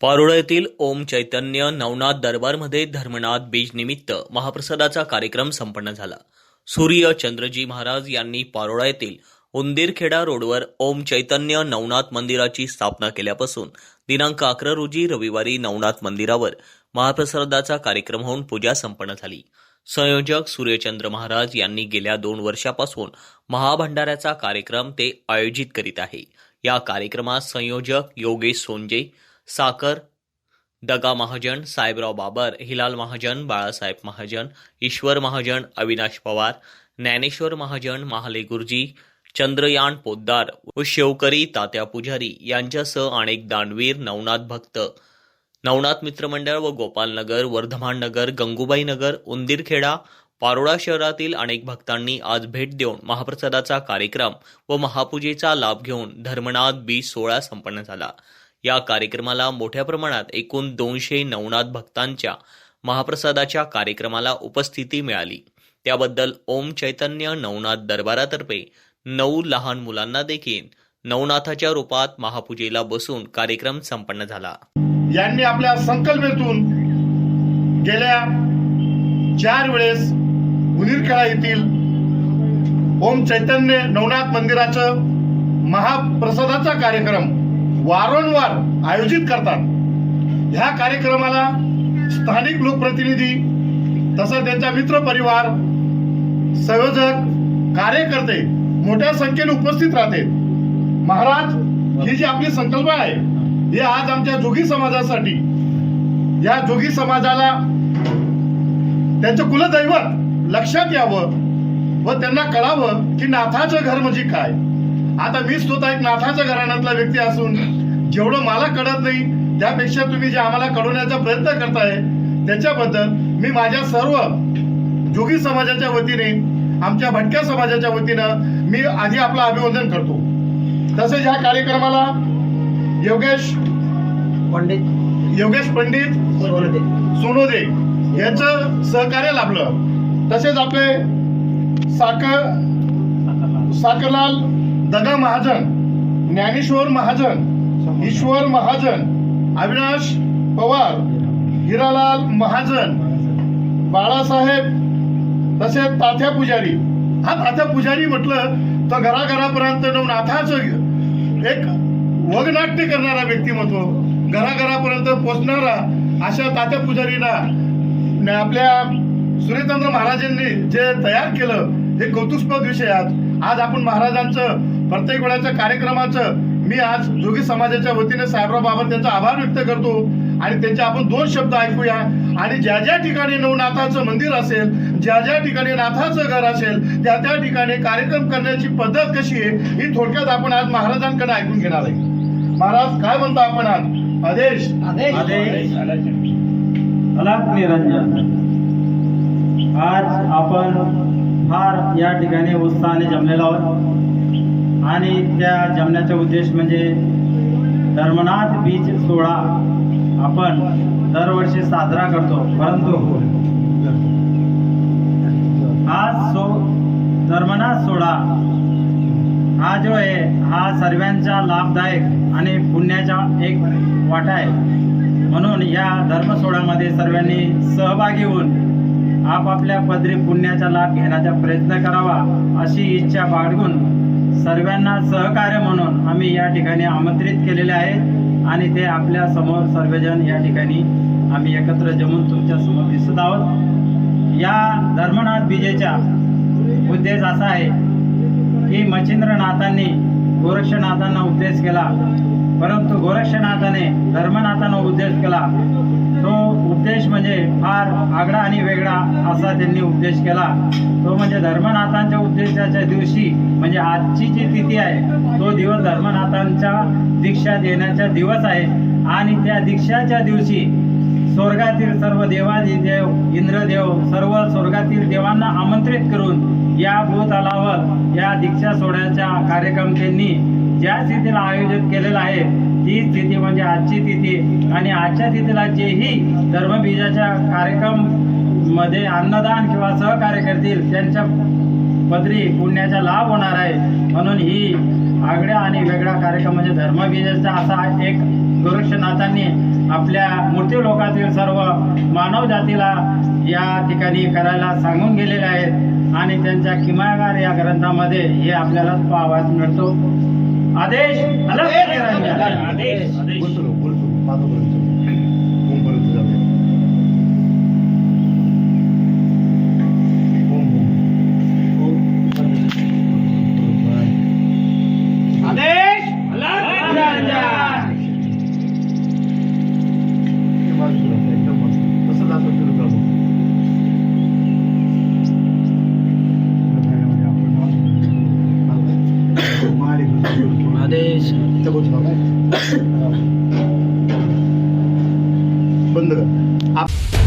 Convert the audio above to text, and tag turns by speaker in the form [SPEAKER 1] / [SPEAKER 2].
[SPEAKER 1] पारोळा येथील ओम चैतन्य नवनाथ दरबारमध्ये धर्मनाथ बीज निमित्त महाप्रसादाचा कार्यक्रम संपन्न झाला. सूर्य चंद्रजी महाराज यांनी पारोळा येथील उंदीरखेडा रोडवर ओम चैतन्य नवनाथ मंदिराची स्थापना केल्यापासून दिनांक अकरा रोजी रविवारी नवनाथ मंदिरावर महाप्रसादाचा कार्यक्रम होऊन पूजा संपन्न झाली. संयोजक सूर्यचंद्र महाराज यांनी गेल्या दोन वर्षापासून महाभंडाऱ्याचा कार्यक्रम ते आयोजित करीत आहे. या कार्यक्रमात संयोजक योगेश सोंजे साकर दगा महाजन साहेबराव बाबर हिलाल महाजन बाळासाहेब महाजन ईश्वर महाजन अविनाश पवार ज्ञानेश्वर महाजन महाले गुरुजी चंद्रयान पोद्दार व शेवकरी तात्या पुजारी यांच्यासह अनेक दानवीर नवनाथ भक्त नवनाथ मित्रमंडळ व गोपालनगर वर्धमान नगर गंगूबाई नगर उंदीरखेडा पारोळा शहरातील अनेक भक्तांनी आज भेट देऊन महाप्रसादाचा कार्यक्रम व महापूजेचा लाभ घेऊन धर्मनाथ बी सोहळा संपन्न झाला. या कार्यक्रमाला मोठ्या प्रमाणात एकूण दोनशे नवनाथ भक्तांच्या महाप्रसादाच्या कार्यक्रमाला उपस्थिती मिळाली. त्याबद्दल ओम चैतन्य नवनाथ दरबारातर्फे नऊ लहान मुलांना देखील नवनाथाच्या रूपात महापूजेला बसून कार्यक्रम संपन्न झाला.
[SPEAKER 2] यांनी आपल्या संकल्पेतून गेल्या चार वेळेस उनीरखेडा येथील ओम चैतन्य नवनाथ मंदिराचं महाप्रसादाचा कार्यक्रम वारंवार आयोजित करतात. ह्या कार्यक्रमाला स्थानिक लोकप्रतिनिधी तसंच त्यांचा मित्र परिवार संयोजक कार्यकर्ते मोठ्या संख्येने उपस्थित राहते. महाराज ही जी आपली संकल्पना आहे हे आज आमच्या जोगी समाजासाठी या जोगी समाजाला त्यांचं कुलदैवत लक्षात यावं व त्यांना कळावं की नाथाचं घर म्हणजे काय. आता मी स्वतः एक नाथाच्या घराण्यातला व्यक्ती असून जेवढं मला कळत नाही त्यापेक्षा तुम्ही जे आम्हाला कळवण्याचा प्रयत्न करताय त्याच्याबद्दल मी माझ्या सर्व जोगी समाजाच्या वतीने आमच्या भटक्या समाजाच्या वतीनं मी आधी आपलं अभिवादन करतो. तसेच ह्या कार्यक्रमाला योगेश
[SPEAKER 3] पंडित.
[SPEAKER 2] योगेश पंडित. सोनोदे. यांचं सहकार्य लाभलं. तसेच आपले साकर साकरलाल दगा महाजन ज्ञानेश्वर महाजन ईश्वर महाजन अविनाश पवार हिरालाल महाजन बाळासाहेब तसेच तात्या पुजारी. हा तात्या पुजारी म्हटलं तर घराघरापर्यंत नाथाचं एक वगनाट्य करणारा व्यक्तिमत्व घराघरापर्यंत पोचणारा अशा तात्या पुजारीला न आपल्या सूर्यचंद्र महाराजांनी जे तयार केलं हे कौतुकस्पद विषय आज आपण महाराजांचं प्रत्येक वेळाच्या कार्यक्रमाचं मी आज जोगी समाजाच्या वतीने साहेबराव बाबा त्यांचा आभार व्यक्त करतो आणि त्यांचे आपण दोन शब्द ऐकूया आणि ज्या ज्या ठिकाणी नवनाथाचं मंदिर असेल ज्या ज्या ठिकाणी नाथाचं घर असेल त्या त्या ठिकाणी कार्यक्रम करण्याची पद्धत कशी आहे ही थोडक्यात आपण आज महाराजांकडे ऐकून घेणार आहे महाराज काय म्हणतो आपण आज आदेश
[SPEAKER 3] आदेश.
[SPEAKER 4] निरंजन आज आपण फार या ठिकाणी उत्साहाने जमलेलो आहोत. आणि त्या जमण्याचा उद्देश म्हणजे धर्मनाथ बीच सोहळा आपण दरवर्षी साजरा करतो. परंतु हा सो धर्मनाथ सोहळा हा जो आहे हा सर्वांचा लाभदायक आणि पुण्याचा एक वाटा आहे. म्हणून या धर्मसोहळ्यामध्ये सर्वांनी सहभागी होऊन आपापल्या पदरी पुण्याचा लाभ घेण्याचा प्रयत्न करावा अशी इच्छा बाळगून सर्वांना सहकार्य म्हणून आम्ही या ठिकाणी आमंत्रित केलेले आहे. आणि ते आपल्यासमोर सर्वजण या ठिकाणी आम्ही एकत्र जमून तुमच्यासमोर दिसत आहोत. या धर्मनाथ विजेचा उद्देश असा आहे की मच्छिंद्रनाथांनी गोरक्षनाथांना उद्देश केला. परंतु गोरक्षनाथाने धर्मनाथांना उद्देश केला. तो उपदेश म्हणजे फार आगळा आणि वेगळा असा त्यांनी उपदेश केला. तो म्हणजे धर्मनाथांच्या उपदेशाच्या दिवशी म्हणजे आजची जी तिथी आहे तो दिवस धर्मनाथांच्या दीक्षा देण्याचा दिवस आहे. आणि त्या दीक्षाच्या दिवशी स्वर्गातील सर्व देवादिदेव इंद्रदेव सर्व स्वर्गातील देवांना आमंत्रित करून या भूतलावर या दीक्षा सोहळ्याचा कार्यक्रम त्यांनी ज्या स्थितीला आयोजित केलेला आहे ही तिथी म्हणजे आजची तिथी. आणि आजच्या तिथीला जेही धर्मबीजाच्या कार्यक्रममध्ये अन्नदान किंवा सहकार्य करतील त्यांच्या पदरी पुण्याचा लाभ होणार आहे. म्हणून ही आगळ्या आणि वेगळा कार्यक्रम म्हणजे धर्मबीजाचा असा एक गोरक्षनाथांनी आपल्या मूर्ती लोकातील सर्व मानव जातीला या ठिकाणी करायला सांगून गेलेले आहेत. आणि त्यांच्या किमागार या ग्रंथामध्ये हे आपल्याला पाहावास मिळतो. आदेश अलग आदेश
[SPEAKER 2] बोलतो ना, बोलतो माझ्यापर्यंत ओमपर्यंत जाऊया ओम ओम
[SPEAKER 3] आदेश
[SPEAKER 2] ते बाजूला आहे, एकदम मस्त. तसं जातं फिरत जातो.
[SPEAKER 3] आदेश
[SPEAKER 2] इथं बसू नका. बंद कर आप-